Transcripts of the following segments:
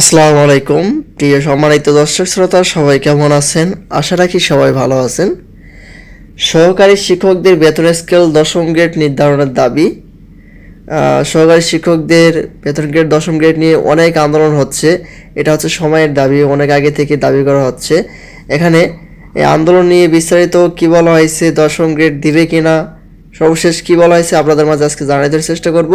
আসসালামু আলাইকুম, প্রিয় সম্মানিত দর্শক শ্রোতা, সবাই কেমন আছেন? আশা রাখি সবাই ভালো আছেন। সহকারী শিক্ষকদের বেতন স্কেল দশম গ্রেড নির্ধারণের দাবি। সহকারী শিক্ষকদের বেতন গ্রেড দশম গ্রেড নিয়ে অনেক আন্দোলন হচ্ছে। এটা হচ্ছে সময়ের দাবি, অনেক আগে থেকে দাবি করা হচ্ছে। এখানে এই আন্দোলন নিয়ে বিস্তারিত কি বলা হয়েছে, দশম গ্রেড দিবে কিনা সর্বশেষ কি বলা হয়েছে আপনাদের মাঝে আজকে জানাই দেওয়ার চেষ্টা করব।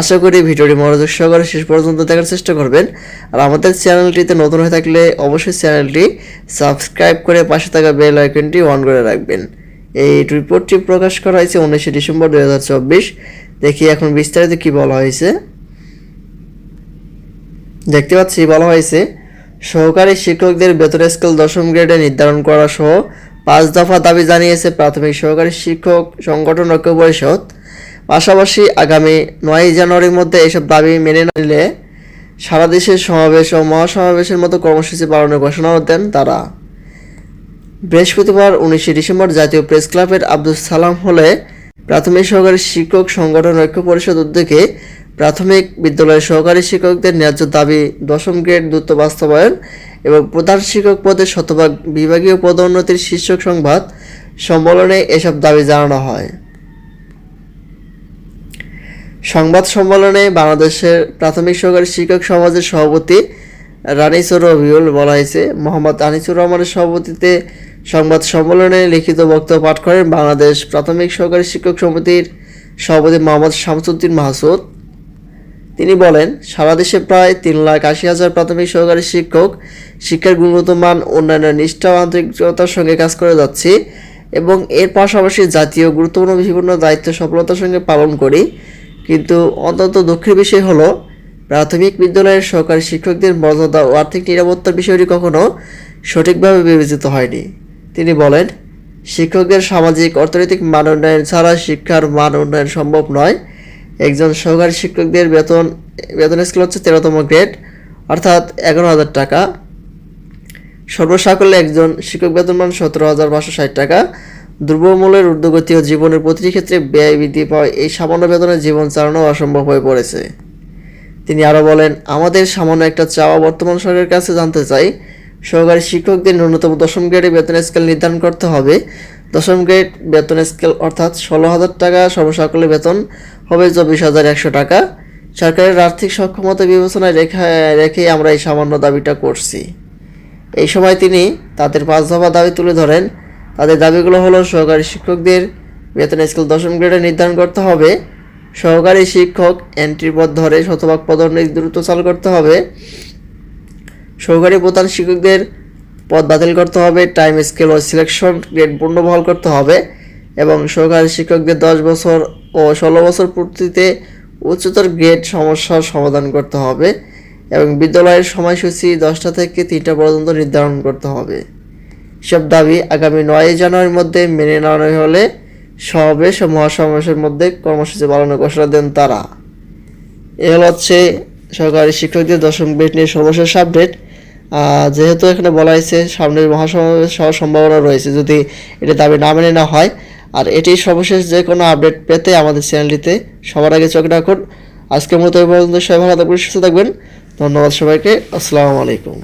আশা করি ভিডিওটি মনোযোগ সহকারে শেষ পর্যন্ত দেখার চেষ্টা করবেন। আর আমাদের চ্যানেলটিতে নতুন হয়ে থাকলে অবশ্যই চ্যানেলটি সাবস্ক্রাইব করে পাশে থাকা বেল আইকনটি অন করে রাখবেন। এই রিপোর্টটি প্রকাশ করা হয়েছে উনিশে ডিসেম্বর দু হাজার চব্বিশ। দেখি এখন বিস্তারিত কি বলা হয়েছে। দেখতে পাচ্ছি, বলা হয়েছে, সহকারী শিক্ষকদের বেতন স্কেল দশম গ্রেডে নির্ধারণ করা সহ পাঁচ দফা দাবি জানিয়েছে প্রাথমিক সহকারী শিক্ষক সংগঠন ঐক্য পরিষদ। পাশাপাশি আগামী নয় জানুয়ারির মধ্যে এসব দাবি মেনে নিলে সারা দেশের সমাবেশ ও মহাসমাবেশের মতো কর্মসূচি পালনের ঘোষণাও দেন তারা। বৃহস্পতিবার উনিশে ডিসেম্বর জাতীয় প্রেস ক্লাবের আব্দুল সালাম হলে প্রাথমিক সহকারী শিক্ষক সংগঠন ঐক্য পরিষদ উদ্যোগে প্রাথমিক বিদ্যালয়ের সহকারী শিক্ষকদের ন্যায্য দাবি দশম গ্রেড দ্রুত বাস্তবায়ন এবং প্রধান শিক্ষক পদে শতভাগ বিভাগীয় পদোন্নতির শীর্ষক সংবাদ সম্মেলনে এসব দাবি জানানো হয়। সংবাদ সম্মেলনে বাংলাদেশের প্রাথমিক সহকারী শিক্ষক সমাজের সভাপতি রানিসুর রবিউল বলা হয়েছে, মোহাম্মদ আনিসুর রহমানের সভাপতিতে সংবাদ সম্মেলনে লিখিত বক্তব্য পাঠ করেন বাংলাদেশ প্রাথমিক সহকারী শিক্ষক সমিতির সভাপতি মোহাম্মদ শামসুদ্দিন মাহসুদ তিনি বলেন, সারা দেশে প্রায় তিন লাখ আশি হাজার প্রাথমিক সহকারী শিক্ষক, শিক্ষার গুণগত মান, উন্নয়নের নিষ্ঠা ও আন্তরিকতার সঙ্গে কাজ করে যাচ্ছি এবং এর পাশাপাশি জাতীয় গুরুত্বপূর্ণ বিভিন্ন দায়িত্ব সফলতার সঙ্গে পালন করি। কিন্তু অত্যন্ত দুঃখের বিষয় হলো, প্রাথমিক বিদ্যালয়ের সহকারী শিক্ষকদের মর্যাদা ও আর্থিক নিরাপত্তার বিষয়টি কখনো সঠিকভাবে বিবেচিত হয়নি। তিনি বলেন, শিক্ষকদের সামাজিক, অর্থনৈতিক মান উন্নয়ন ছাড়া শিক্ষার মান উন্নয়ন সম্ভব নয়। একজন সহকারী শিক্ষকদের বেতন বেতন স্কেল হচ্ছে তেরোতম গ্রেড অর্থাৎ এগারো হাজার টাকা। সর্বসাকল্যে একজন শিক্ষক বেতনমান সতেরো হাজার পাঁচশো ষাট টাকা। দ্রব্যমূল্যের ঊর্ধ্বগতি ও জীবনের প্রতিটি ক্ষেত্রে ব্যয় বৃদ্ধি পাওয়ায় এই সামান্য বেতনে জীবন চালানো অসম্ভব হয়ে পড়েছে। তিনি আরও বলেন, আমাদের সামান্য একটা চাওয়া বর্তমান সরকারের কাছে জানতে চাই। সহকারী শিক্ষকদের ন্যূনতম দশম গ্রেডে বেতন স্কেল নির্ধারণ করতে হবে। দশম গ্রেড বেতন স্কেল অর্থাৎ ষোলো হাজার টাকা সর্বসাকল্যে বেতন হবে চব্বিশ হাজার একশো টাকা। সরকারের আর্থিক সক্ষমতা বিবেচনায় রেখে রেখে আমরা এই সামান্য দাবিটা করছি। এই সময় তিনি তাদের পাঁচ দফা দাবি তুলে ধরেন। তাদের দাবিগুলো হলো, সহকারী শিক্ষকদের বেতন স্কেল দশম গ্রেডে নির্ধারণ করতে হবে। সহকারী শিক্ষক এন্ট্রি পদ ধরে শতভাগ পদোন্নতি দ্রুত চালু করতে হবে। সহকারী প্রধান শিক্ষকদের পদ বাতিল করতে হবে টাইম স্কেল ও সিলেকশন গ্রেড পূর্ণবহাল করতে হবে এবং সহকারী শিক্ষকদের দশ বছর ও ষোলো বছর পূর্তিতে উচ্চতর গ্রেড সমস্যার সমাধান করতে হবে এবং বিদ্যালয়ের সময়সূচি দশটা থেকে তিনটা পর্যন্ত নির্ধারণ করতে হবে। সব দাবি আগামী নয় জানুয়ারির মধ্যে মেনে নেওয়া হলে সমাবেশ ও মহাসমাবেশের মধ্যে কর্মসূচি পালনের ঘোষণা দেন তারা। এ হচ্ছে সরকারি শিক্ষকদের দশম গ্রেড নিয়ে সর্বশেষ আপডেট যেহেতু এখানে বলা হয়েছে সামনের মহাসমাবেশ হওয়ার সম্ভাবনা রয়েছে, যদি এটা দাবি না মেনে না হয়, আর এটি সর্বশেষ যে কোনো আপডেট পেতে আমাদের চ্যানেলটিতে সবার আগে চোখ রাখুন। আজকের মতো সবাই ভালো থাকবেন, সুস্থ থাকবেন। ধন্যবাদ সবাইকে। আসসালামু আলাইকুম।